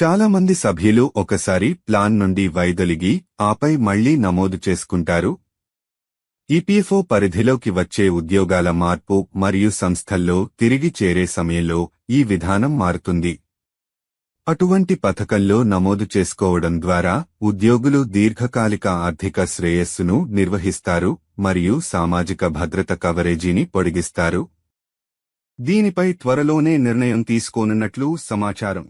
చాలా మంది సభ్యులు ఒకసారి ప్లాన్ నుండి వైదొలిగి ఆపై మళ్ళీ నమోదు చేసుకుంటారు. ఈపీఎఫ్ఓ పరిధిలోకి వచ్చే ఉద్యోగాల మార్పు మరియు సంస్థల్లో తిరిగి చేరే సమయంలో ఈ విధానం మారుతుంది. అటువంటి పథకంలో నమోదు చేసుకోవడం ద్వారా ఉద్యోగులు దీర్ఘకాలిక ఆర్థిక శ్రేయస్సును నిర్వహిస్తారు మరియు సామాజిక భద్రత కవరేజీని పొడిగిస్తారు. దీనిపై త్వరలోనే నిర్ణయం తీసుకోనున్నట్లు సమాచారం.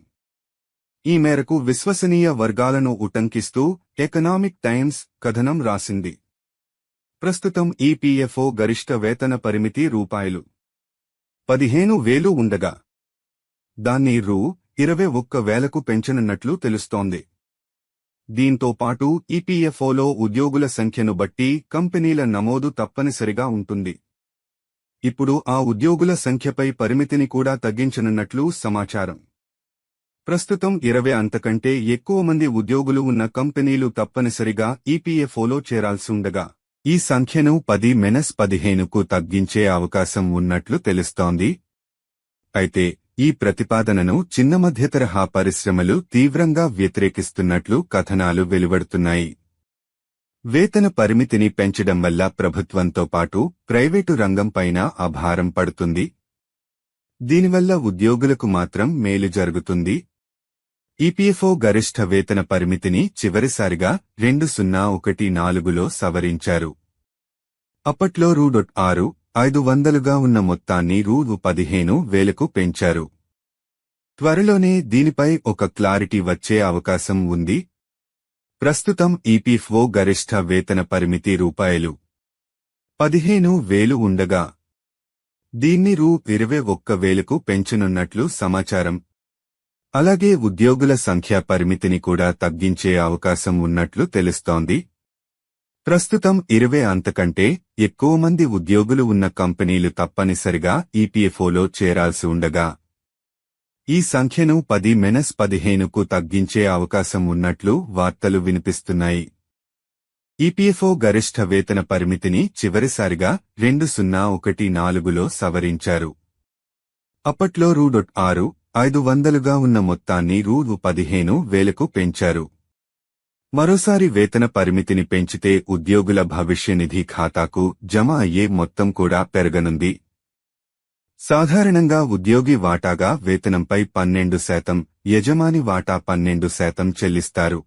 ఈ మేరకు విశ్వసనీయ వర్గాలను ఉటంకిస్తూ ఎకనామిక్ టైమ్స్ కథనం రాసింది. ప్రస్తుతం ఈపీఎఫ్ఓ గరిష్ట వేతన పరిమితి రూపాయలు. పదిహేను వేలు ఉండగా. దాన్ని రూ. ఇరవై ఒక్క వేలకు పెంచనున్నట్లు తెలుస్తోంది. దీంతో పాటు ఈపీఎఫ్ఓలో ఉద్యోగుల సంఖ్యను బట్టి కంపెనీల నమోదు తప్పనిసరిగా ఉంటుంది. ఇప్పుడు ఆ ఉద్యోగుల సంఖ్యపై పరిమితిని కూడా తగ్గించనున్నట్లు సమాచారం. ప్రస్తుతం ఇరవై అంతకంటే ఎక్కువ మంది ఉద్యోగులు ఉన్న కంపెనీలు తప్పనిసరిగా ఈపీఎఫ్ఓలో చేరాల్సుండగా ఈ సంఖ్యను పది మెనస్ పదిహేనుకు తగ్గించే అవకాశం ఉన్నట్లు తెలుస్తోంది. అయితే ఈ ప్రతిపాదనను చిన్న మధ్యతరహా పరిశ్రమలు తీవ్రంగా వ్యతిరేకిస్తున్నట్లు కథనాలు వెలువడుతున్నాయి. వేతన పరిమితిని పెంచడం వల్ల ప్రభుత్వంతో పాటు ప్రైవేటు రంగంపైన అభారం పడుతుంది. దీనివల్ల ఉద్యోగులకు మాత్రం మేలు జరుగుతుంది. ఈపీఎఫ్ఓ గరిష్ట వేతన పరిమితిని చివరిసారిగా రెండు సున్నా ఒకటి నాలుగులో సవరించారు. అప్పట్లో రూ. డొట్ ఆరు ఐదు వందలుగా ఉన్న మొత్తాన్ని రూ. పదిహేను వేలకు పెంచారు. త్వరలోనే దీనిపై ఒక క్లారిటీ వచ్చే అవకాశం ఉంది. ప్రస్తుతం ఈపీఎఫ్ఓ గరిష్ట వేతన పరిమితి రూపాయలు పదిహేను వేలు ఉండగా దీన్ని రూ. ఇరవై ఒక్క వేలకు పెంచనున్నట్లు సమాచారం అలాగే ఉద్యోగుల సంఖ్య పరిమితిని కూడా తగ్గించే అవకాశం ఉన్నట్లు తెలుస్తోంది. ప్రస్తుతం ఇరవై అంతకంటే ఎక్కువ మంది ఉద్యోగులు ఉన్న కంపెనీలు తప్పనిసరిగా ఈపీఎఫ్ఓలో చేరాల్సి ఉండగా ఈ సంఖ్యను పది మెనస్ పదిహేనుకు తగ్గించే అవకాశం ఉన్నట్లు వార్తలు వినిపిస్తున్నాయి. ఈపీఎఫ్ఓ గరిష్ట వేతన పరిమితిని చివరిసారిగా రెండు సున్నా ఒకటి నాలుగులో సవరించారు. అప్పట్లో రూ. డొట్ ఆరు ఐదు వందలుగా ఉన్న మొత్తాన్ని రూ పదిహేను వేలకు పెంచారు. మరోసారి వేతన పరిమితిని పెంచితే ఉద్యోగుల భవిష్య నిధి ఖాతాకు జమ అయ్యే మొత్తం కూడా పెరగనుంది. సాధారణంగా ఉద్యోగి వాటాగా వేతనంపై పన్నెండు శాతం యజమాని వాటా పన్నెండు శాతం చెల్లిస్తారు.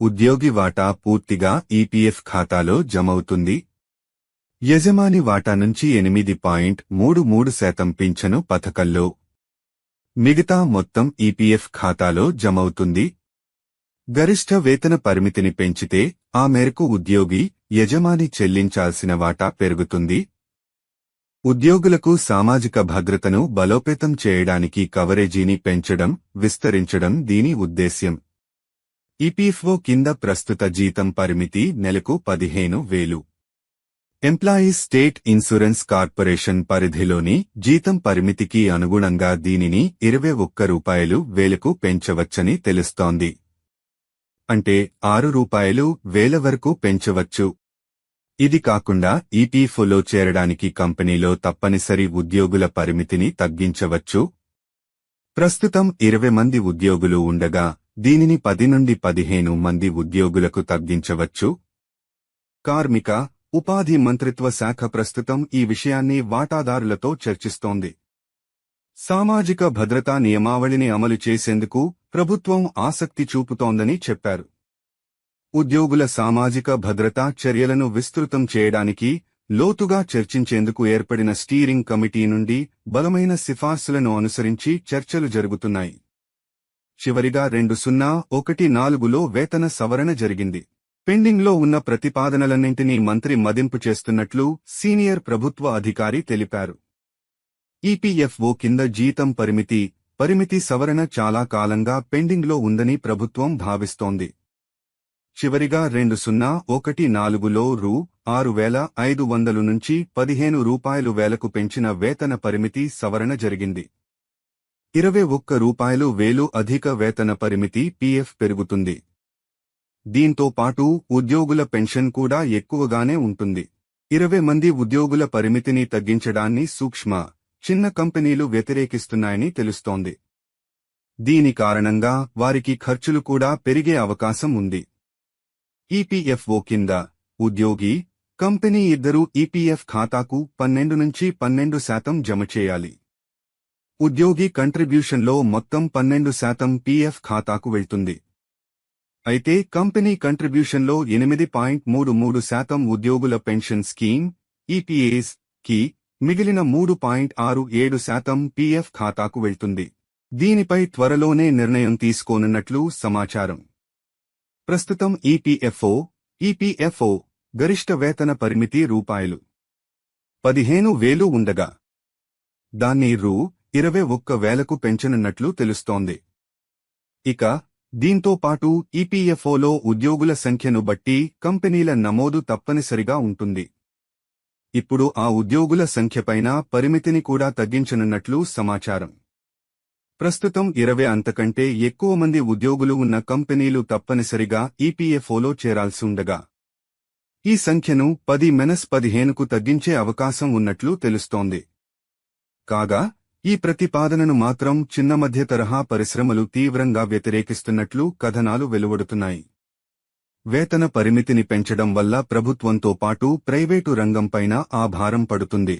ఉద్యోగి వాటా పూర్తిగా ఈపీఎఫ్ ఖాతాలో జమవుతుంది. యజమాని వాటా నుంచి ఎనిమిది పాయింట్ మూడు మూడు శాతం పింఛను పథకంలో మిగతా మొత్తం ఈపీఎఫ్ ఖాతాలో జమవుతుంది. గరిష్ట వేతన పరిమితిని పెంచితే ఆ మేరకు ఉద్యోగి యజమాని చెల్లించాల్సిన వాటా పెరుగుతుంది. ఉద్యోగులకు సామాజిక భద్రతను బలోపేతం చేయడానికి కవరేజీని పెంచడం విస్తరించడం దీని ఉద్దేశ్యం. ఈపీఎఫ్ఓ కింద ప్రస్తుత జీతం పరిమితి నెలకు పదిహేను వేలు. ఎంప్లాయీస్ స్టేట్ ఇన్సూరెన్స్ కార్పొరేషన్ పరిధిలోని జీతం పరిమితికి అనుగుణంగా దీనిని ఇరవై ఒక్క రూపాయలు వేలకు పెంచవచ్చని తెలుస్తోంది. అంటే ఆరు రూపాయలు వేల వరకు పెంచవచ్చు. ఇది కాకుండా ఈపీఎఫ్ఓలో చేరడానికి కంపెనీలో తప్పనిసరి ఉద్యోగుల పరిమితిని తగ్గించవచ్చు. ప్రస్తుతం ఇరవై మంది ఉద్యోగులు ఉండగా దీనిని పది నుండి పదిహేను మంది ఉద్యోగులకు తగ్గించవచ్చు. కార్మిక ఉపాధి మంత్రిత్వ శాఖ ప్రస్తుతం ఈ విషయాన్ని వాటాదారులతో చర్చిస్తోంది. సామాజిక భద్రతా నియమావళిని అమలు చేసేందుకు ప్రభుత్వం ఆసక్తి చూపుతోందని చెప్పారు. ఉద్యోగుల సామాజిక భద్రతా చర్యలను విస్తృతం చేయడానికి లోతుగా చర్చించేందుకు ఏర్పడిన స్టీరింగ్ కమిటీ నుండి బలమైన సిఫార్సులను అనుసరించి చర్చలు జరుగుతున్నాయి. చివరిగా రెండు సున్నా ఒకటి నాలుగులో వేతన సవరణ జరిగింది. పెండింగ్లో ఉన్న ప్రతిపాదనలన్నింటినీ మంత్రి మదింపు చేస్తున్నట్లు సీనియర్ ప్రభుత్వ అధికారి తెలిపారు. ఈపీఎఫ్ఓ కింద జీతం పరిమితి పరిమితి సవరణ చాలా కాలంగా పెండింగ్లో ఉందని ప్రభుత్వం భావిస్తోంది. చివరిగా రెండు సున్నా ఒకటి నాలుగులో రూ. ఆరు వేల ఐదు వందలు నుంచి పదిహేను రూపాయలు వేలకు పెంచిన వేతన పరిమితి సవరణ జరిగింది. ఇరవై ఒక్క రూపాయలు వేలు అధిక వేతన పరిమితి పీఎఫ్ పెరుగుతుంది. దీంతో పాటు ఉద్యోగుల పెన్షన్ కూడా ఎక్కువగానే ఉంటుంది. ఇరవై మంది ఉద్యోగుల పరిమితిని తగ్గించడాన్ని సూక్ష్మ చిన్న కంపెనీలు వ్యతిరేకిస్తున్నాయని తెలుస్తోంది. దీని కారణంగా వారికి ఖర్చులు కూడా పెరిగే అవకాశం ఉంది. ఈపీఎఫ్ఓ కింద ఉద్యోగి కంపెనీ ఇద్దరూ ఈపీఎఫ్ ఖాతాకు పన్నెండు నుంచి పన్నెండు శాతం జమ చేయాలి. ఉద్యోగి కంట్రిబ్యూషన్లో మొత్తం పన్నెండు శాతం పీఎఫ్ ఖాతాకు వెళ్తుంది. అయితే కంపెనీ కంట్రిబ్యూషన్లో ఎనిమిది పాయింట్ మూడు మూడు శాతం ఉద్యోగుల పెన్షన్ స్కీమ్ ఈపీఏస్కి మిగిలిన మూడు పాయింట్ ఆరు ఏడు శాతం పీఎఫ్ ఖాతాకు వెళ్తుంది. దీనిపై త్వరలోనే నిర్ణయం తీసుకోనున్నట్లు సమాచారం. ప్రస్తుతం ఈపీఎఫ్ఓ ఈపీఎఫ్ఓ గరిష్ట వేతన పరిమితి రూపాయలు పదిహేను వేలు ఉండగా దాన్ని రూ. ఇరవై ఒక్క వేలకు పెంచనున్నట్లు తెలుస్తోంది. ఇక దీంతో పాటు ఈపీఎఫ్ఓలో ఉద్యోగుల సంఖ్యను బట్టి కంపెనీల నమోదు తప్పనిసరిగా ఉంటుంది. ఇప్పుడు ఆ ఉద్యోగుల సంఖ్యపైన పరిమితిని కూడా తగ్గించనున్నట్లు సమాచారం. ప్రస్తుతం ఇరవై అంతకంటే ఎక్కువ మంది ఉద్యోగులు ఉన్న కంపెనీలు తప్పనిసరిగా ఈపీఎఫ్ఓలో చేరాల్సి ఉండగా ఈ సంఖ్యను పది మెనస్ పదిహేనుకు తగ్గించే అవకాశం ఉన్నట్లు తెలుస్తోంది. కాగా ఈ ప్రతిపాదనను మాత్రం చిన్న మధ్య తరహా పరిశ్రమలు తీవ్రంగా వ్యతిరేకిస్తున్నట్లు కథనాలు వెలువడుతున్నాయి. వేతన పరిమితిని పెంచడం వల్ల ప్రభుత్వంతో పాటు ప్రైవేటు రంగంపైన ఆ భారం పడుతుంది.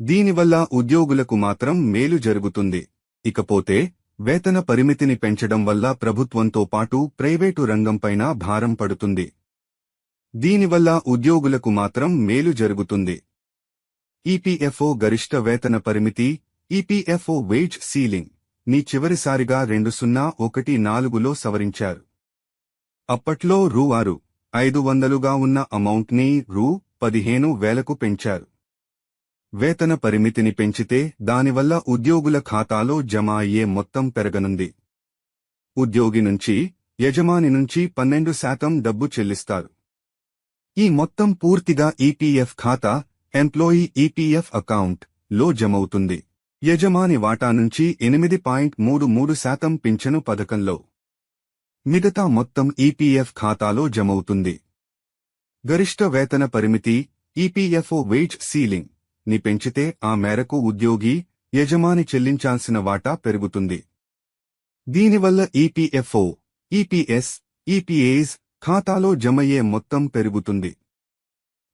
దీనివల్ల ఉద్యోగులకు మాత్రం మేలు జరుగుతుంది. ఇకపోతే వేతన పరిమితిని పెంచడం వల్ల ప్రభుత్వంతో పాటు ప్రైవేటు రంగంపైన భారం పడుతుంది. దీనివల్ల ఉద్యోగులకు మాత్రం మేలు జరుగుతుంది. ఈపీఎఫ్ఓ గరిష్ట వేతన పరిమితి ఈపీఎఫ్ఓ వేజ్ సీలింగ్ని చివరిసారిగా రెండు సున్నా ఒకటి నాలుగులో సవరించారు. అప్పట్లో రూ ఆరు ఐదు వందలుగా ఉన్న అమౌంట్ని రూ పదిహేను వేలకు పెంచారు. వేతన పరిమితిని పెంచితే దానివల్ల ఉద్యోగుల ఖాతాలో జమ అయ్యే మొత్తం పెరగనుంది. ఉద్యోగి నుంచి యజమాని నుంచి పన్నెండు శాతం డబ్బు చెల్లిస్తారు. ఈ మొత్తం పూర్తిగా ఈపీఎఫ్ ఖాతా ఎంప్లాయీ ఈపీఎఫ్ అకౌంట్లో జమవుతుంది. యజమాని వాటా నుంచి ఎనిమిది పాయింట్ మూడు మూడు శాతం పింఛను పథకంలో మిగతా మొత్తం ఈపీఎఫ్ ఖాతాలో జమవుతుంది. గరిష్ట వేతన పరిమితి ఈపీఎఫ్ఓ వేజ్ సీలింగ్ని పెంచితే ఆ మేరకు ఉద్యోగి యజమాని చెల్లించాల్సిన వాటా పెరుగుతుంది. దీనివల్ల ఈపీఎఫ్ఓ ఈపీఎస్ ఈపీఏస్ ఖాతాలో జమయ్యే మొత్తం పెరుగుతుంది.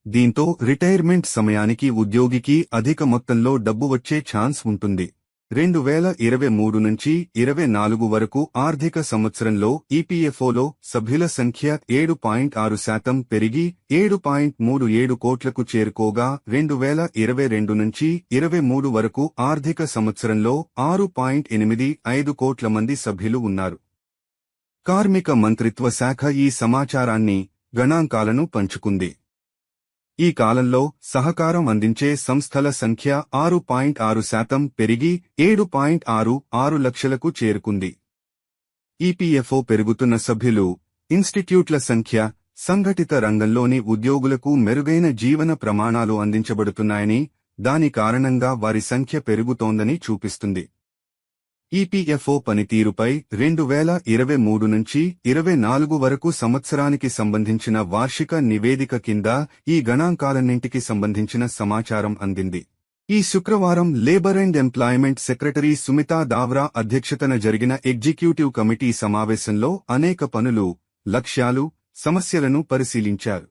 దీంతో రిటైర్మెంట్ సమయానికి ఉద్యోగికి అధిక మొత్తంలో డబ్బు వచ్చే ఛాన్స్ ఉంటుంది. రెండు వేల ఇరవై మూడు నుంచి ఇరవై నాలుగు వరకు ఆర్థిక సంవత్సరంలో ఈపీఎఫ్ఓలో సభ్యుల సంఖ్య ఏడు పాయింట్ ఆరు శాతం పెరిగి ఏడు పాయింట్ మూడు ఏడు కోట్లకు చేరుకోగా రెండు వేల ఇరవై రెండు నుంచి ఇరవై మూడు వరకు ఆర్థిక సంవత్సరంలో ఆరు పాయింట్ ఎనిమిది ఐదు కోట్ల మంది సభ్యులు ఉన్నారు. కార్మిక మంత్రిత్వ శాఖ ఈ సమాచారాన్ని గణాంకాలను పంచుకుంది. ఈ కాలంలో సహకారం అందించే సంస్థల సంఖ్య ఆరు పాయింట్ ఆరు శాతం పెరిగి ఏడు పాయింట్ ఆరు ఆరు లక్షలకు చేరుకుంది. ఈపీఎఫ్ఓ పెరుగుతున్న సభ్యులు ఇన్స్టిట్యూట్ల సంఖ్య సంఘటిత రంగంలోని ఉద్యోగులకు మెరుగైన జీవన ప్రమాణాలు అందించబడుతున్నాయని దాని కారణంగా వారి సంఖ్య పెరుగుతోందని చూపిస్తుంది. ఈపీఎఫ్ఓ పనితీరుపై రెండు వేల ఇరవై మూడు నుంచి ఇరవై నాలుగు వరకు సంవత్సరానికి సంబంధించిన వార్షిక నివేదిక కింద ఈ గణాంకాలన్నింటికి సంబంధించిన సమాచారం అందింది. ఈ శుక్రవారం labour and employment secretary Sumita Dawra అధ్యక్షతన జరిగిన ఎగ్జిక్యూటివ్ కమిటీ సమావేశంలో అనేక పనులు లక్ష్యాలు సమస్యలను పరిశీలించారు.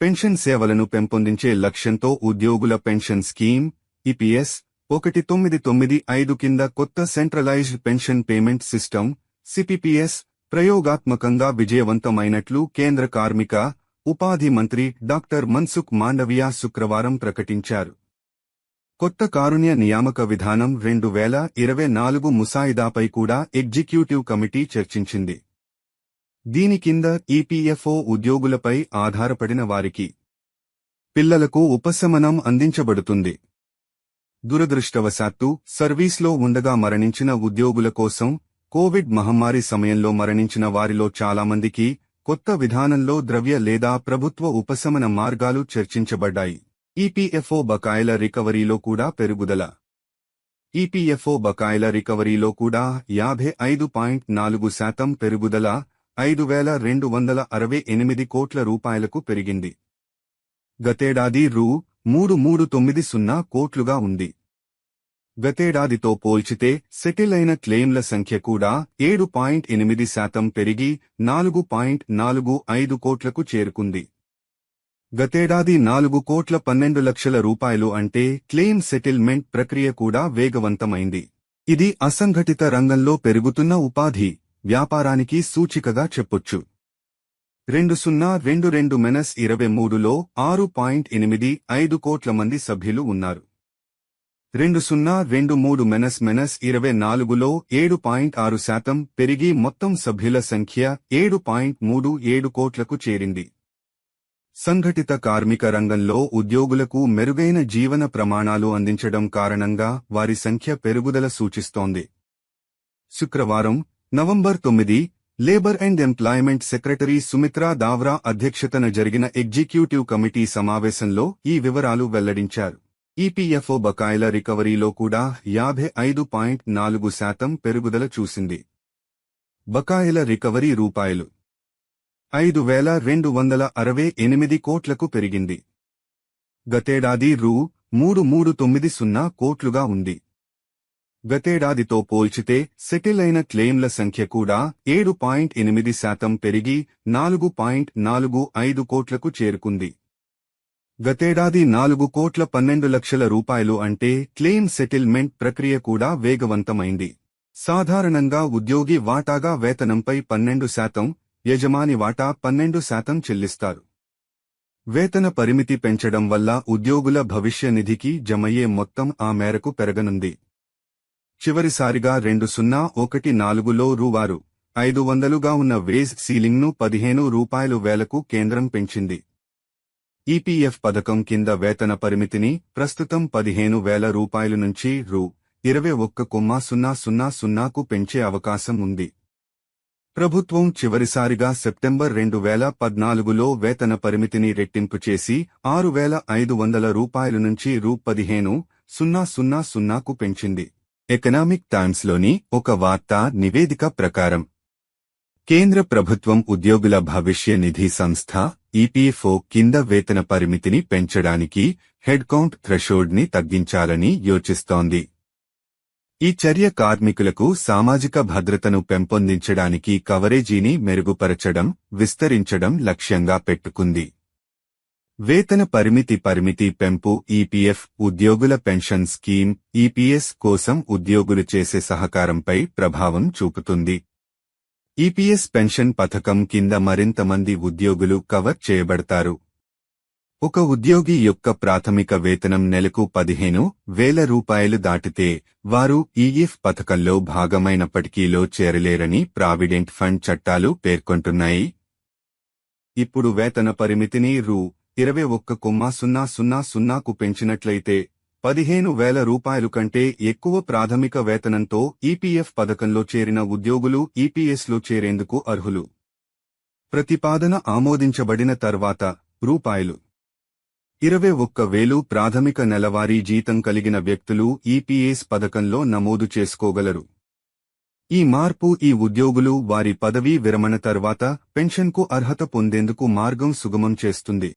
పెన్షన్ సేవలను పెంపొందించే లక్ష్యంతో ఉద్యోగుల పెన్షన్ స్కీమ్ ఈపీఎస్ ఒకటి తొమ్మిది తొమ్మిది ఐదు కింద కొత్త centralised pension payment system CPPS ప్రయోగాత్మకంగా విజయవంతమైనట్లు కేంద్ర కార్మిక ఉపాధి మంత్రి డాక్టర్ మన్సుఖ్ మాండవియా శుక్రవారం ప్రకటించారు. కొత్త కారుణ్య నియామక విధానం రెండు వేల ఇరవై నాలుగు ముసాయిదాపై కూడా ఎగ్జిక్యూటివ్ కమిటీ చర్చించింది. దీని కింద ఈపీఎఫ్ఓ ఉద్యోగులపై ఆధారపడిన వారికి పిల్లలకు ఉపశమనం అందించబడుతుంది. దురదృష్టవశాత్తు సర్వీస్లో ఉండగా మరణించిన ఉద్యోగుల కోసం కోవిడ్ మహమ్మారి సమయంలో మరణించిన వారిలో చాలామందికి కొత్త విధానంలో ద్రవ్య లేదా ప్రభుత్వ ఉపశమన మార్గాలు చర్చించబడ్డాయి. ఈపీఎఫ్ఓ బకాయిల రికవరీలో కూడా పెరుగుదల. ఈపీఎఫ్ఓ బకాయిల రికవరీలో కూడా యాభై ఐదు పాయింట్ నాలుగు శాతం పెరుగుదల ఐదు వేల రెండు వందల అరవై ఎనిమిది కోట్ల రూపాయలకు పెరిగింది. గతేడాది రూ. మూడు మూడు తొమ్మిది సున్నా కోట్లుగా ఉంది. గతేడాదితో పోల్చితే సెటిల్ అయిన క్లెయిమ్ల సంఖ్య కూడా ఏడు పాయింట్ ఎనిమిది శాతం పెరిగి నాలుగు పాయింట్ నాలుగు ఐదు కోట్లకు చేరుకుంది. గతేడాది నాలుగు కోట్ల పన్నెండు లక్షల రూపాయలు అంటే క్లెయిమ్ సెటిల్మెంట్ ప్రక్రియ కూడా వేగవంతమైంది. ఇది అసంఘటిత రంగంలో పెరుగుతున్న ఉపాధి వ్యాపారానికి సూచికగా చెప్పొచ్చు. రెండు సున్నా రెండు రెండు మెనస్ ఇరవై మూడులో ఆరు పాయింట్ ఎనిమిది ఐదు కోట్ల మంది సభ్యులు ఉన్నారు. రెండు సున్నా రెండు మూడు మెనస్ మెనస్ ఇరవై నాలుగులో ఏడు పాయింట్ ఆరు శాతం పెరిగి మొత్తం సభ్యుల సంఖ్య ఏడు పాయింట్ మూడు ఏడు కోట్లకు చేరింది. సంఘటిత కార్మిక రంగంలో ఉద్యోగులకు మెరుగైన జీవన ప్రమాణాలు అందించడం కారణంగా వారి సంఖ్య పెరుగుదల సూచిస్తోంది. శుక్రవారం నవంబర్ తొమ్మిది labour and employment secretary Sumitra Dawra అధ్యక్షతన జరిగిన ఎగ్జిక్యూటివ్ కమిటీ సమావేశంలో ఈ వివరాలు వెల్లడించారు. ఈపీఎఫ్ఓ బకాయిల రికవరీలో కూడా యాభై ఐదు పాయింట్ నాలుగు శాతం పెరుగుదల చూసింది. బకాయిల రికవరీ రూపాయలు ఐదు వేల రెండు వందల అరవై ఎనిమిది కోట్లకు పెరిగింది. గతేడాది రూ. మూడు మూడు తొమ్మిది సున్నా కోట్లుగా ఉంది. గతేడాదితో పోల్చితే సెటిల్ అయిన క్లెయిమ్ల సంఖ్య కూడా ఏడు పాయింట్ ఎనిమిది శాతం పెరిగి నాలుగు పాయింట్ నాలుగు ఐదు కోట్లకు చేరుకుంది. గతేడాది నాలుగు కోట్ల పన్నెండు లక్షల రూపాయలు అంటే క్లెయిమ్ సెటిల్మెంట్ ప్రక్రియ కూడా వేగవంతమైంది. సాధారణంగా ఉద్యోగి వాటాగా వేతనంపై పన్నెండు శాతం యజమాని వాటా పన్నెండు శాతం చెల్లిస్తారు. వేతన పరిమితి పెంచడం వల్ల ఉద్యోగుల భవిష్య నిధికి జమయ్యే మొత్తం ఆ మేరకు పెరగనుంది. చివరిసారిగా రెండు సున్నా ఒకటి నాలుగులో రూవారు ఐదు వందలుగా ఉన్న వేజ్ సీలింగ్ను పదిహేను రూపాయలు వేలకు కేంద్రం పెంచింది. ఈపీఎఫ్ పథకం కింద వేతన పరిమితిని ప్రస్తుతం పదిహేను వేల రూపాయలు నుంచి రూ. ఇరవై ఒక్క కొమ్మ సున్నా సున్నా సున్నాకు పెంచే అవకాశం ఉంది. ప్రభుత్వం చివరిసారిగా సెప్టెంబర్ రెండు వేల పద్నాలుగులో వేతన పరిమితిని రెట్టింపు చేసి ఆరు వేల ఐదు వందల రూపాయల నుంచి రూ. పదిహేను సున్నా సున్నా సున్నాకు పెంచింది. ఎకనామిక్ టైమ్స్లోని ఒక వార్తా నివేదిక ప్రకారం. కేంద్ర ప్రభుత్వం ఉద్యోగుల భవిష్య నిధి సంస్థ ఈపీఎఫ్ఓ కింద వేతన పరిమితిని పెంచడానికి హెడ్ కౌంట్ థ్రెషోల్డ్ని తగ్గించాలని యోచిస్తోంది. ఈ చర్య కార్మికులకు సామాజిక భద్రతను పెంపొందించడానికి కవరేజీని మెరుగుపరచడం విస్తరించడం లక్ష్యంగా పెట్టుకుంది. వేతన పరిమితి పరిమితి పెంపు ఈపీఎఫ్ ఉద్యోగుల పెన్షన్ స్కీమ్ ఈపీఎస్ కోసం ఉద్యోగులు చేసే సహకారంపై ప్రభావం చూపుతుంది. ఈపీఎస్ పెన్షన్ పథకం కింద మరింత మంది ఉద్యోగులు కవర్ చేయబడతారు. ఒక ఉద్యోగి యొక్క ప్రాథమిక వేతనం నెలకు పదిహేను వేల రూపాయలు దాటితే వారు ఈఎఫ్ పథకంలో భాగమైనప్పటికీలో చేరలేరని ప్రావిడెంట్ ఫండ్ చట్టాలు పేర్కొంటున్నాయి. ఇప్పుడు వేతన పరిమితిని రూ. ఇరవై ఒక్క కొమ్మ సున్నా సున్నా సున్నాకు పెంచినట్లయితే పదిహేను వేల రూపాయలు కంటే ఎక్కువ ప్రాథమిక వేతనంతో ఈపీఎఫ్ పథకంలో చేరిన ఉద్యోగులు ఈపీఎస్లో చేరేందుకు అర్హులు. ప్రతిపాదన ఆమోదించబడిన తర్వాత రూపాయలు. ఇరవై ఒక్క వేలు ప్రాథమిక నెలవారీ జీతం కలిగిన వ్యక్తులు ఈపీఎస్ పథకంలో నమోదు చేసుకోగలరు. ఈ మార్పు ఈ ఉద్యోగులు వారి పదవీ విరమణ తర్వాత పెన్షన్కు అర్హత పొందేందుకు మార్గం సుగమం చేస్తుంది.